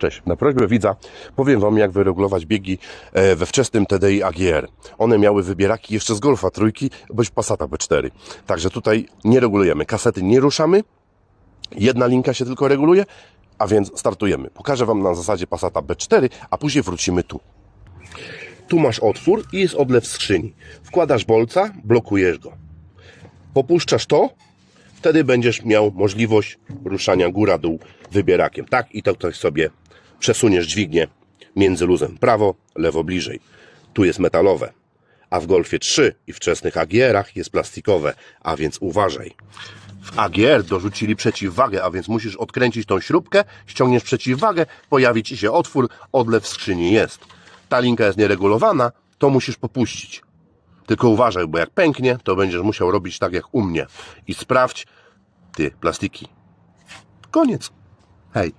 Cześć. Na prośbę widza powiem Wam, jak wyregulować biegi e, we wczesnym TDI AGR. One miały wybieraki jeszcze z Golfa trójki bądź Passata B4. Także tutaj nie regulujemy. Kasety nie ruszamy. Jedna linka się tylko reguluje, a więc startujemy. Pokażę Wam na zasadzie Passata B4, a później wrócimy tu. Tu masz otwór i jest odlew skrzyni. Wkładasz bolca, blokujesz go. Popuszczasz to, wtedy będziesz miał możliwość ruszania góra-dół wybierakiem. Tak i to ktoś sobie przesuniesz dźwignię między luzem prawo, lewo bliżej. Tu jest metalowe, a w Golfie 3 i wczesnych AGR-ach jest plastikowe, a więc uważaj. W AGR dorzucili przeciwwagę, a więc musisz odkręcić tą śrubkę, ściągniesz przeciwwagę, pojawi Ci się otwór, odlew w skrzyni jest. Ta linka jest nieregulowana, to musisz popuścić. Tylko uważaj, bo jak pęknie, to będziesz musiał robić tak jak u mnie. I sprawdź, ty, plastiki. Koniec. Hej.